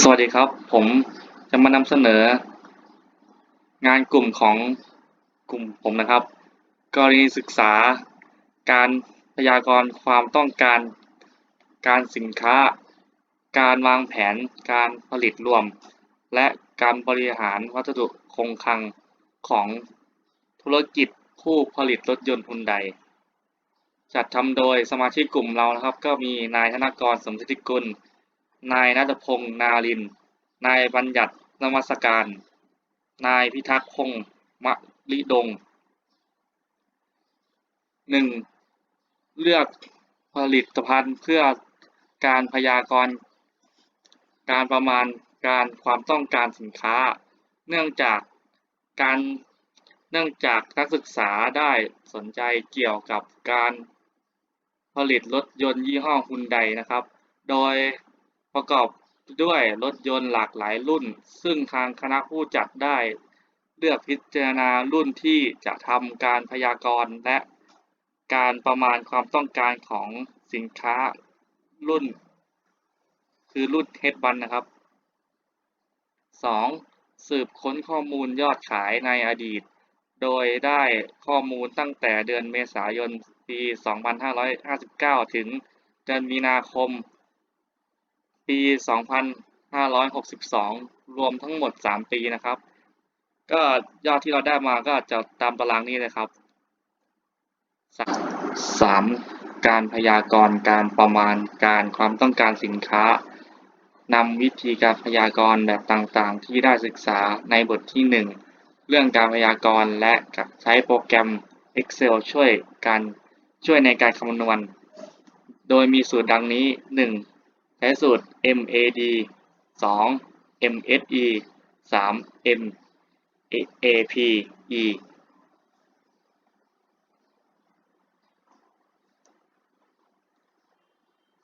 สวัสดีครับ ผมจะมานำเสนอ งานกลุ่มของกลุ่มผมนะครับ กรณีศึกษา การพยากรณ์ความต้องการ การสินค้า การวางแผน การผลิตรวม และการบริหารวัสดุคงคลังของธุรกิจผู้ผลิตรถยนต์ฮุนได จัดทำโดยสมาชิกกลุ่มเรานะครับ ก็มีนายธนกรสมสิทธิกุล นายนัทพงษ์นาริน นายบัญญัตินมัสการ นายพิทักษ์พงษ์มะลิดงหนึ่งเลือกผลิตภัณฑ์เพื่อการพยากรณ์การประมาณการความต้องการสินค้า เนื่องจากการเนื่องจากนักศึกษาได้สนใจเกี่ยวกับการ ผลิตรถยนต์ยี่ห้อฮุนไดนะครับ โดยประกอบด้วยรถยนต์หลากหลายรุ่น ซึ่งทางคณะผู้จัดได้เลือกพิจารณารุ่นที่จะทำการพยากรณ์และการประมาณความต้องการของสินค้ารุ่น คือรุ่น H1 นะครับ 2. สืบค้นข้อมูลยอดขายในอดีต โดยได้ข้อมูลตั้งแต่เดือนเมษายน ปี 2559 ถึงเดือนมีนาคม ปี 2562 รวมทั้งหมด 3 ปีนะครับ ก็ยอดที่เราได้มาก็จะตามตารางนี้เลยครับ 3. การพยากรณ์การประมาณการความต้องการสินค้านำวิธีการพยากรณ์แบบต่างๆ ที่ได้ศึกษาในบทที่ 1 เรื่องการพยากรณ์และใช้โปรแกรม Excel ช่วยการ ช่วยในการคำนวณ โดยมีสูตรดังนี้ 1. ใช้สูตร MAD 2. MSE 3. MAPE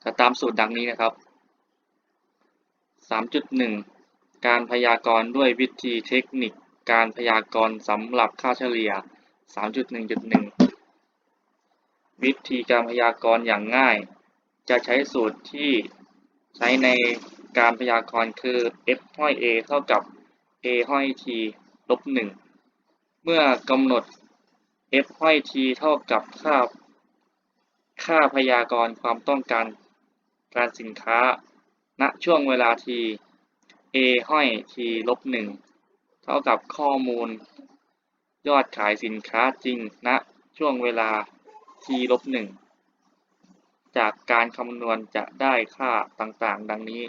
จะตามสูตรดังนี้นะครับ 3.1 การพยากรณ์ด้วยวิธีเทคนิค การพยากรณ์สำหรับค่าเฉลี่ย 3.1.1 วิธีการพยากรณ์อย่างง่าย จะใช้สูตรที่ใช้ในการพยากรณ์คือ f ห้อย a เท่ากับ a ห้อย t ลบ1เมื่อกำหนด f ห้อย t เท่ากับค่า ค่าพยากรณ์ความต้องการการสินค้า ณช่วงเวลา t a ห้อย t ลบ1เท่ากับข้อมูล ยอดขายสินค้าจริงณช่วงเวลา t ลบ1จากการคำนวณจะได้ค่าต่างๆ ดังนี้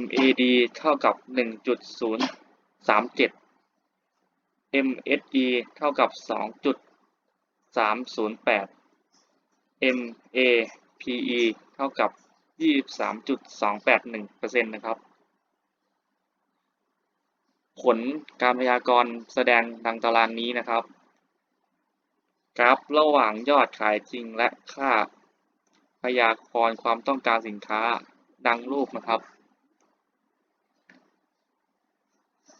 MAD เท่ากับ 1.037 MSE เท่ากับ 2.308 MAPE เท่ากับ 23.281%นะครับ ผลการพยากรณ์แสดงดังตารางนี้นะครับ กราฟระหว่างยอดขายจริงและค่าพยากรณ์ความต้องการสินค้าดังรูปนะครับ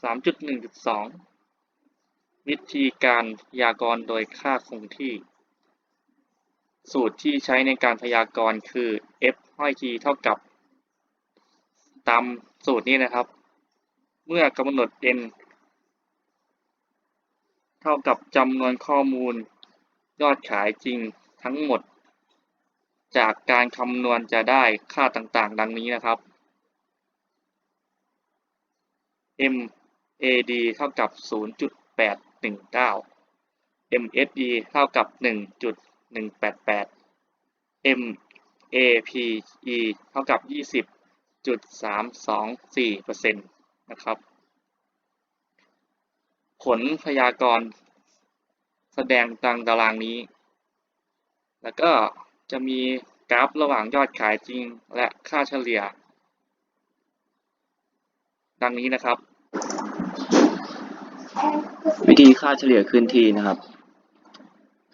3.1.2 วิธีการพยากรณ์โดยค่าคงที่ สูตรที่ใช้ในการพยากรณ์คือ f ห้อย t เท่ากับ ตามสูตรนี้นะครับ เมื่อกำหนด n เท่ากับจำนวนข้อมูล ยอดขายจริงทั้งหมด จากการคำนวณจะได้ค่าต่างๆ ดังนี้นะครับ m AD เท่ากับ 0.819 MSE เท่ากับ 1.188 MAPE เท่ากับ 20.324%นะครับ ผลพยากรณ์ แสดงตามตารางนี้ แล้วก็จะมีกราฟระหว่างยอดขายจริงและค่าเฉลี่ย ดังนี้นะครับ วิธีค่าเฉลี่ยคืนทีนะครับ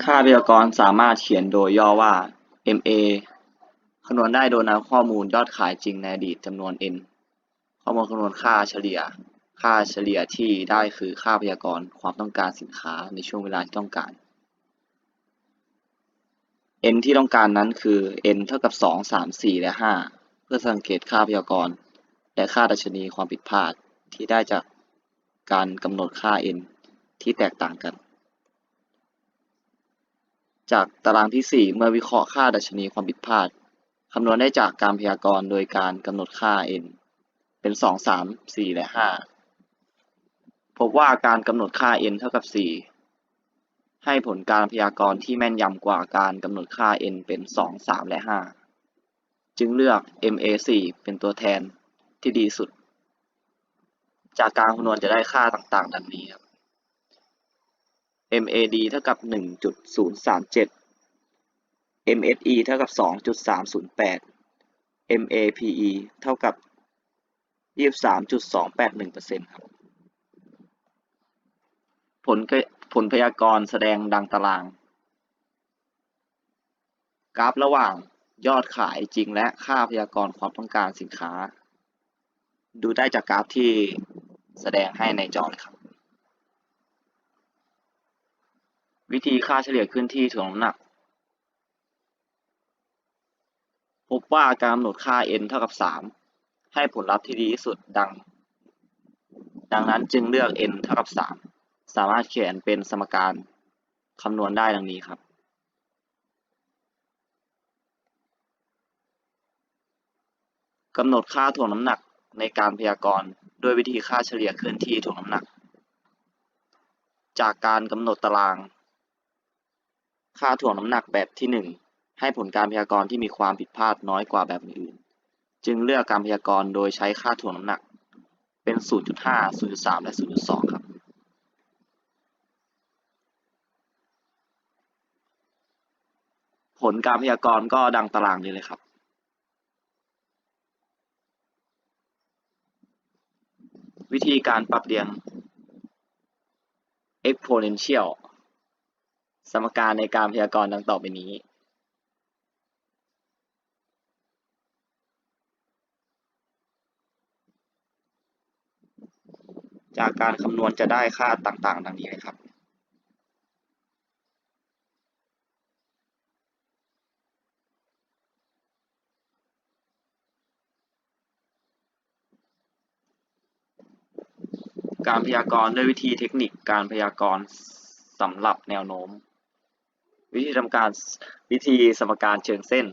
ค่าพยากรณ์สามารถเขียนโดยย่อว่า MA คำนวณได้โดยนำข้อมูลยอดขายจริงในอดีตจำนวน n ข้อมูลคำนวณค่าเฉลี่ย ค่าเฉลี่ยที่ได้คือค่าพยากรณ์ความต้องการสินค้าในช่วงเวลาที่ต้องการ n ที่ต้องการนั้นคือ n เท่ากับ 2 3 4 และ 5 เพื่อสังเกตค่าพยากรณ์และค่าดัชนีความผิดพลาดที่ได้จากการกำหนดค่า n ที่แตกต่างกัน จากตารางที่ 4 เมื่อวิเคราะห์ค่าดัชนีความผิดพลาดคำนวณได้จากการพยากรณ์โดยการกำหนดค่า n เป็น 2 3 4 และ 5 พบว่าการกำหนดค่า n เท่ากับ 4 ให้ผลการพยากรณ์ที่แม่นยำกว่าการกำหนดค่า n เป็น 2 3 และ 5 จึงเลือก MA4 เป็นตัวแทนที่ดีสุด จากการคำนวณจะได้ค่าต่างๆ ดังนี้ครับ MAD เท่ากับ 1.037 MSE เท่ากับ 2.308 MAPE เท่ากับ 23.281%ครับ ผลผลพยากรณ์แสดงดังตาราง กราฟระหว่างยอดขายจริงและค่าพยากรณ์ความต้องการสินค้า ดูได้จากกราฟที่แสดงให้ในจอเลยครับ วิธีค่าเฉลี่ยขึ้นที่ถ่วงน้ำหนัก พบว่าการกำหนดค่า n เท่ากับ 3 ให้ผลลัพธ์ที่ดีที่สุดดัง ดังนั้นจึงเลือก n เท่ากับ 3 สามารถเขียนเป็นสมการคำนวณได้ดังนี้ครับ กำหนดค่าถ่วงน้ำหนักในการพยากรณ์ด้วยวิธีค่าเฉลี่ยเคลื่อนที่ถ่วงน้ำหนัก จากการกำหนดตาราง ค่าถ่วงน้ำหนักแบบที่ 1 ให้ผลการพยากรณ์ที่มีความผิดพลาดน้อยกว่าแบบอื่น จึงเลือกการพยากรณ์โดยใช้ค่าถ่วงน้ำหนักเป็น 0.5 0.3 และ 0.2 ครับ ผ ลการพยากรณ์ก็ดังตารางนี้เลยครับวิธีการปรับเรียง exponential สมการในการพยากรณ์ดังต่อไปนี้ จากการคำนวณจะได้ค่าต่างๆ ดังนี้เลยครับ การพยากรณ์ด้วยวิธีเทคนิคการพยากรณ์สำหรับแนวโน้ม วิธีทำการวิธีสมการเชิงเส้น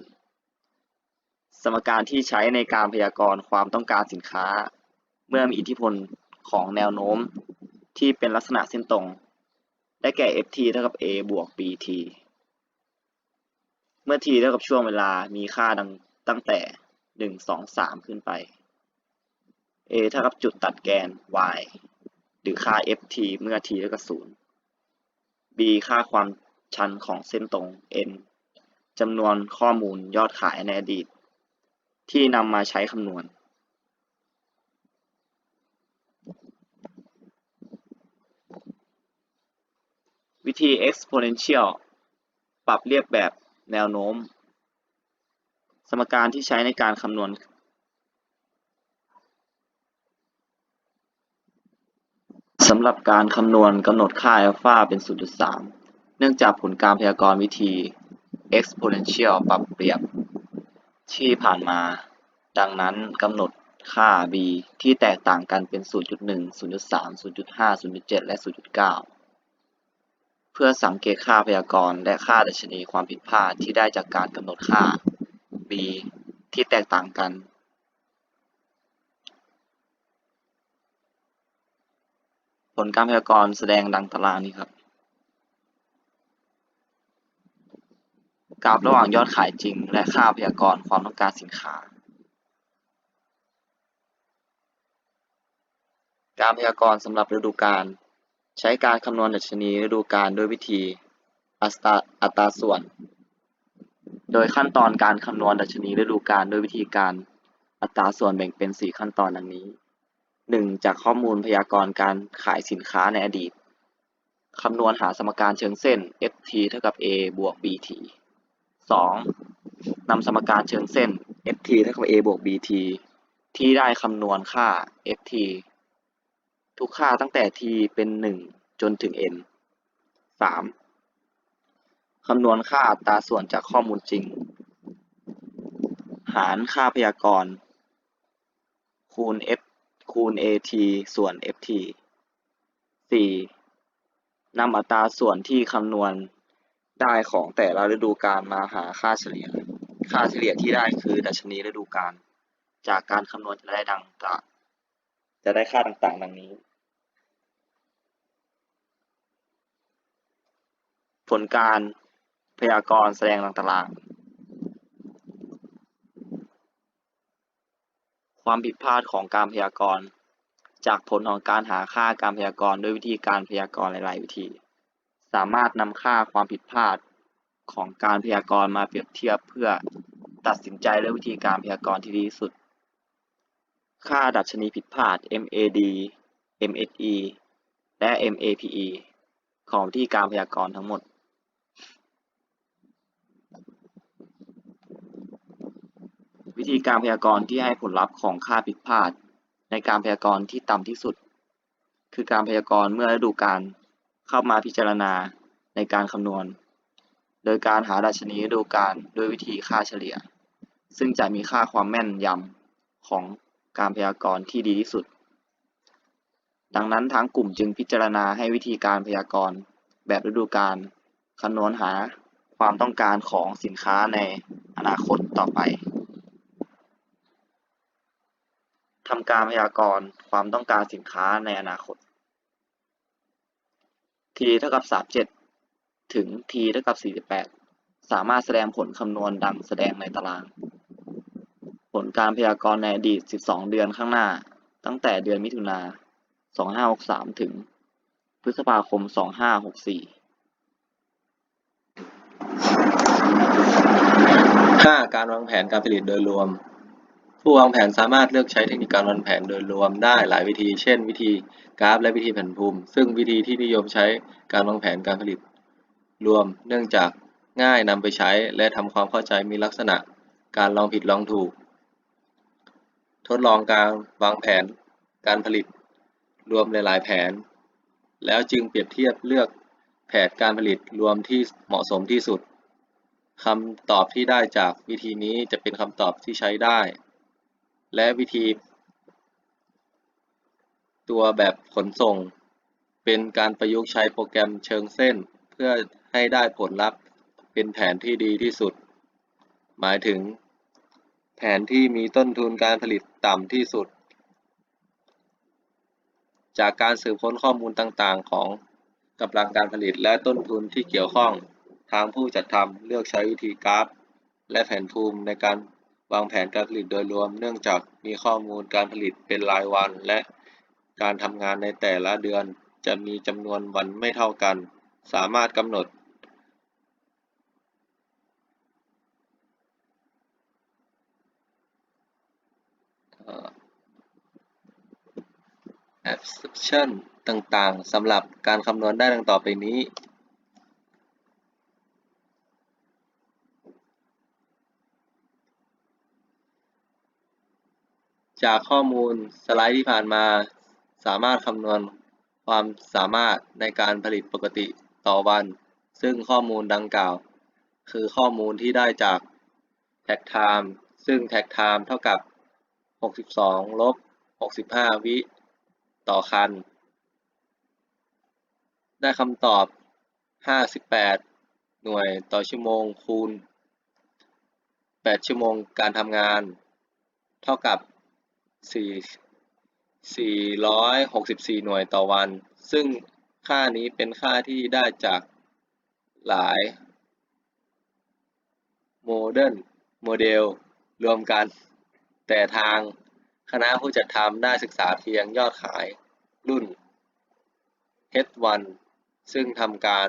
สมการที่ใช้ในการพยากรณ์ความต้องการสินค้า เมื่อมีอิทธิพลของแนวโน้มที่เป็นลักษณะเส้นตรง ได้แก่ ft เท่ากับ a บวก bt เมื่อ t เท่ากับช่วงเวลามีค่าดังตั้งแต่ 1 2 3 ขึ้นไป a เท่ากับจุดตัดแกน y หรือค่า ft เมื่อ t เท่ากับ0 b ค่าความชันของเส้นตรง n จำนวนข้อมูลยอดขายในอดีต ที่นำมาใช้คำนวณ วิธี exponential ปรับเรียบแบบแนวโน้ม สมการที่ใช้ในการคำนวณ สำหรับการคำนวณกำหนดค่าอัลฟาเป็น 0.3 เนื่องจากผลการพยากรณ์วิธี exponential ปรับเปรียบ ที่ผ่านมา ดังนั้นกำหนดค่า b ที่แตกต่างกันเป็น 0.1 0.3 0.5 0.7 และ 0.9 เพื่อสังเกตค่าพยากรณ์และค่าดัชนีความผิดพลาดที่ได้จากการกำหนดค่า b ที่แตกต่างกัน ผลการพยากรณ์แสดงดังตารางนี้ครับ กราฟระหว่างยอดขายจริง และค่าพยากรณ์ความต้องการสินค้า การพยากรณ์สำหรับฤดูกาลใช้การคำนวณดัชนีฤดูกาลด้วยวิธีอัตราอัตราส่วน โดยขั้นตอนการคำนวณดัชนีฤดูกาลด้วยวิธีการอัตราส่วนแบ่งเป็น 4 ขั้นตอนดังนี้ 1. จากข้อมูลพยากรณ์การขายสินค้าในอดีต คำนวณหาสมการเชิงเส้น ft เท่ากับ a บวก bt 2. นำสมการเชิงเส้น ft เท่ากับ a บวก bt ที่ได้คำนวณค่า ft ทุกค่าตั้งแต่ t เป็น 1 จนถึง n 3. คำนวณค่าอัตราส่วนจากข้อมูลจริง หารค่าพยากรณ์คูณ f คูณ at ส่วน ft 4. นำอัตราส่วนที่คำนวณได้ของแต่ละฤดูกาลมาหาค่าเฉลี่ย ค่าเฉลี่ยที่ได้คือดัชนีฤดูกาล จากการคำนวณจะได้ดังต่างจะได้ค่าต่างๆ ดังนี้ ผลการพยากรณ์แสดงตาราง ความผิดพลาดของการพยากรณ์ จากผลของการหาค่าการพยากรณ์ด้วยวิธีการพยากรณ์หลาย ๆ วิธี สามารถนำค่าความผิดพลาดของการพยากรณ์มาเปรียบเทียบเพื่อตัดสินใจเลือกวิธีการพยากรณ์ที่ดีที่สุด ค่าดัชนีผิดพลาด MAD MSE และ MAPE ของวิธีการพยากรณ์ทั้งหมด วิธีการพยากรณ์ที่ให้ผลลัพธ์ของค่าผิดพลาด ในการพยากรณ์ที่ต่ำที่สุด คือการพยากรณ์เมื่อฤดูกาลเข้ามาพิจารณาในการคำนวณ โดยการหาดัชนีฤดูกาลด้วยวิธีค่าเฉลี่ย ซึ่งจะมีค่าความแม่นยำของการพยากรณ์ที่ดีที่สุด ดังนั้นทั้งกลุ่มจึงพิจารณาให้วิธีการพยากรณ์แบบฤดูกาลคำนวณหาความต้องการของสินค้าในอนาคตต่อไป ทำการพยากรณ์ความต้องการสินค้าในอนาคต t เท่ากับ 37 ถึง t เท่ากับ 48 สามารถแสดงผลคำนวณดังแสดงในตาราง ผลการพยากรณ์ในอดีต 12 เดือนข้างหน้า ตั้งแต่เดือนมิถุนา 2563 ถึง พฤษภาคม 2564 5. การวางแผนการผลิตโดยรวม ผู้วางแผนสามารถเลือกใช้เทคนิคการวางแผนโดยรวมได้หลายวิธี เช่น วิธีกราฟ และวิธีแผนภูมิ ซึ่งวิธีที่นิยมใช้การวางแผนการผลิต รวม เนื่องจากง่ายนำไปใช้และทำความเข้าใจมีลักษณะการลองผิดลองถูก ทดลองการวางแผนการผลิต รวมหลาย ๆ แผน แล้วจึงเปรียบเทียบเลือกแผนการผลิตรวมที่เหมาะสมที่สุดคำตอบที่ได้จากวิธีนี้จะเป็นคำตอบที่ใช้ได้ และวิธี ตัวแบบขนส่ง เป็นการประยุกต์ใช้โปรแกรมเชิงเส้น เพื่อให้ได้ผลลัพธ์เป็นแผนที่ดีที่สุด หมายถึง แผนที่มีต้นทุนการผลิตต่ำที่สุด จากการสืบค้นข้อมูลต่างๆ ของกำลังการผลิตและต้นทุนที่เกี่ยวข้องทางผู้จัดทำเลือกใช้วิธีกราฟ และแผนภูมิในการ วางแผนการผลิตโดยรวม เนื่องจากมีข้อมูลการผลิตเป็นรายวัน และการทำงานในแต่ละเดือนจะมีจำนวนวันไม่เท่ากัน สามารถกำหนดเอ่อ abstraction ต่างๆสำหรับการคำนวณได้ดังต่อไปนี้ จากข้อมูลสไลด์ที่ผ่านมา สามารถคำนวณความสามารถในการผลิตปกติต่อวัน ซึ่งข้อมูลดังกล่าว คือข้อมูลที่ได้จาก tag time ซึ่ง tag time เท่ากับ 62 ลบ 65 วิต่อคัน ได้คำตอบ 58 หน่วยต่อชั่วโมงคูณ 8 ชั่วโมงการทำงาน เท่ากับ 464 หน่วยต่อวัน ซึ่งค่านี้เป็นค่าที่ได้จากหลายโมเดิร์นโมเดลรวมกัน แต่ทางคณะผู้จัดทำได้ศึกษาเพียงยอดขายรุ่น H1 ซึ่งทำการ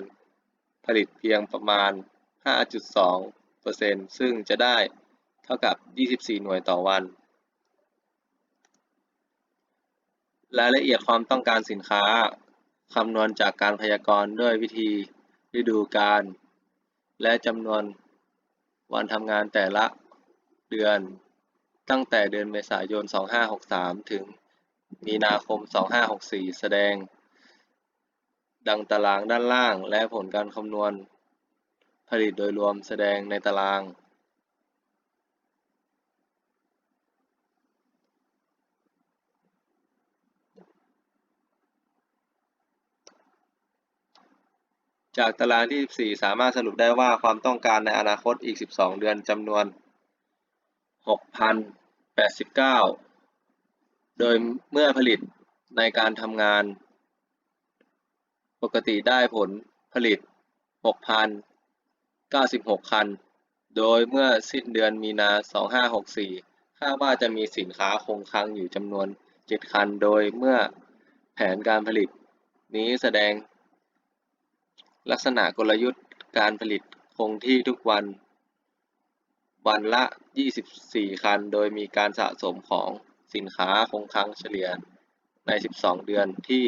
ผลิตเพียงประมาณ 5.2%ซึ่งจะได้เท่ากับ 24 หน่วยต่อวัน รายละเอียดความต้องการสินค้า คำนวณจากการพยากรณ์ด้วยวิธีฤดูกาลและจำนวนวันทำงานแต่ละเดือน ตั้งแต่เดือนเมษายน 2563 ถึงมีนาคม 2564 แสดง ดังตารางด้านล่างและผลการคำนวณ ผลิตโดยรวมแสดงในตาราง จากตารางที่ 14 สามารถสรุปได้ว่าความต้องการในอนาคตอีก 12 เดือนจำนวน 6,089 โดยเมื่อผลิตในการทำงาน ปกติได้ผลผลิต 6,096 คัน โดยเมื่อสิ้นเดือนมีนา 2564 คาดว่าจะมีสินค้าคงคลังอยู่จำนวน 7 คัน โดยเมื่อแผนการผลิตนี้แสดง ลักษณะกลยุทธ์การผลิตคงที่ทุกวัน วันละ 24 คัน โดยมีการสะสมของสินค้าคงคลังเฉลี่ยใน 12 เดือนที่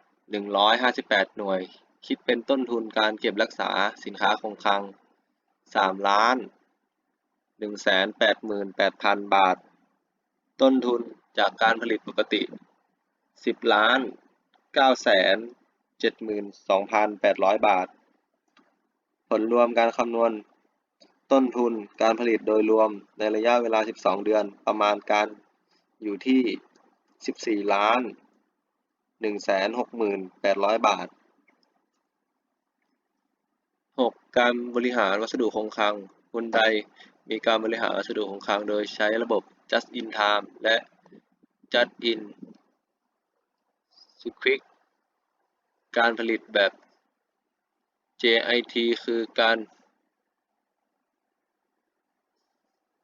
3,158 หน่วย คิดเป็นต้นทุนการเก็บรักษาสินค้าคงคลัง 3 ล้าน 188,000 บาท ต้นทุนจากการผลิตปกติ 10 ล้าน9แสน 72,800 บาท ผลรวมการคำนวณต้นทุนการผลิตโดยรวมในระยะเวลา 12 เดือนประมาณการอยู่ที่ 14 ล้าน 160,800 บาท 6. การบริหารวัสดุคงคลังฮุนไดมีการบริหารวัสดุคงคลังโดยใช้ระบบ just in time และ just in quick การผลิตแบบ JIT คือการ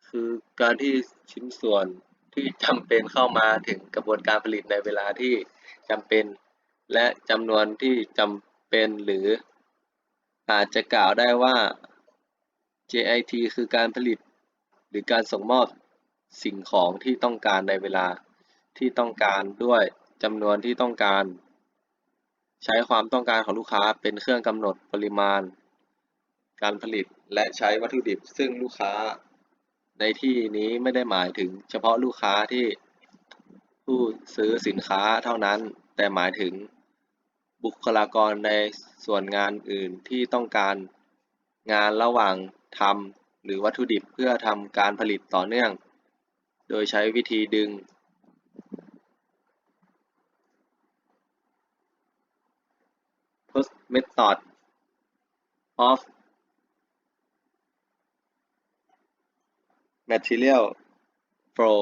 คือการที่ชิ้นส่วนที่จำเป็นเข้ามาถึงกระบวนการผลิตในเวลาที่จำเป็น และจำนวนที่จำเป็นหรือ อาจจะกล่าวได้ว่า JIT คือการผลิต หรือการส่งมอบสิ่งของที่ต้องการในเวลาที่ต้องการด้วยจำนวนที่ต้องการ ใช้ความต้องการของลูกค้าเป็นเครื่องกำหนดปริมาณ การผลิตและใช้วัตถุดิบ ซึ่งลูกค้าในที่นี้ไม่ได้หมายถึงเฉพาะลูกค้าที่ผู้ซื้อสินค้าเท่านั้น แต่หมายถึงบุคลากรในส่วนงานอื่นที่ต้องการงานระหว่างทำหรือวัตถุดิบเพื่อทำการผลิตต่อเนื่อง โดยใช้วิธีดึง method of material flow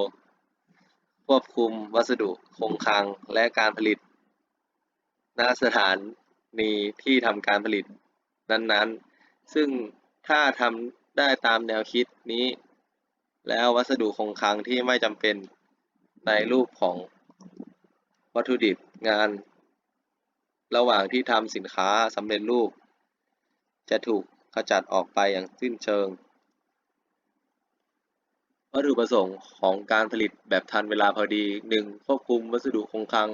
ควบคุมวัสดุคงคลังและการผลิตณสถานีที่ทำการผลิตนั้นๆ ซึ่งถ้าทำได้ตามแนวคิดนี้ แล้ววัสดุคงคลังที่ไม่จำเป็นในรูปของวัตถุดิบงาน ระหว่างที่ทำสินค้าสำเร็จรูป จะถูกขจัดออกไปอย่างสิ้นเชิง วัตถุประสงค์ของการผลิตแบบทันเวลาพอดี 1. ควบคุมวัสดุคงคลัง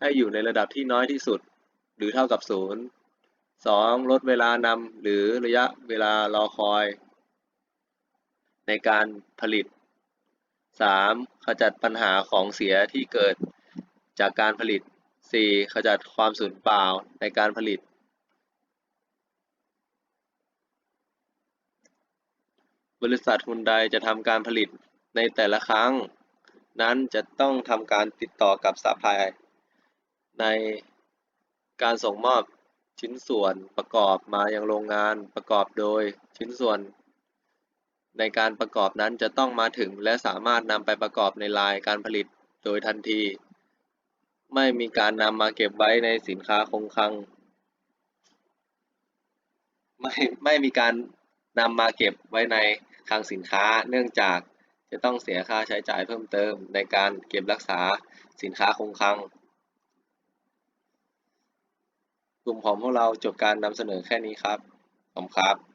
ให้อยู่ในระดับที่น้อยที่สุด หรือเท่ากับศูนย์ 2. ลดเวลานำหรือระยะเวลารอคอย ในการผลิต 3. ขจัดปัญหาของเสียที่เกิดจากการผลิต 4. ขจัดความสูญเปล่าในการผลิต บริษัทฮุนไดจะทำการผลิตในแต่ละครั้ง นั้นจะต้องทำการติดต่อกับซัพพลายในการส่งมอบชิ้นส่วนประกอบมายังโรงงานประกอบโดยชิ้นส่วน ในการประกอบนั้นจะต้องมาถึงและสามารถนำไปประกอบในลายการผลิตโดยทันที ไม่มีการนำมาเก็บไว้ในสินค้าคงคลัง ไม่ไม่มีการนำมาเก็บไว้ในคลังสินค้า เนื่องจากจะต้องเสียค่าใช้จ่ายเพิ่มเติมในการเก็บรักษาสินค้าคงคลัง กลุ่มของพวกเราจบการนำเสนอแค่นี้ครับ ขอบคุณครับ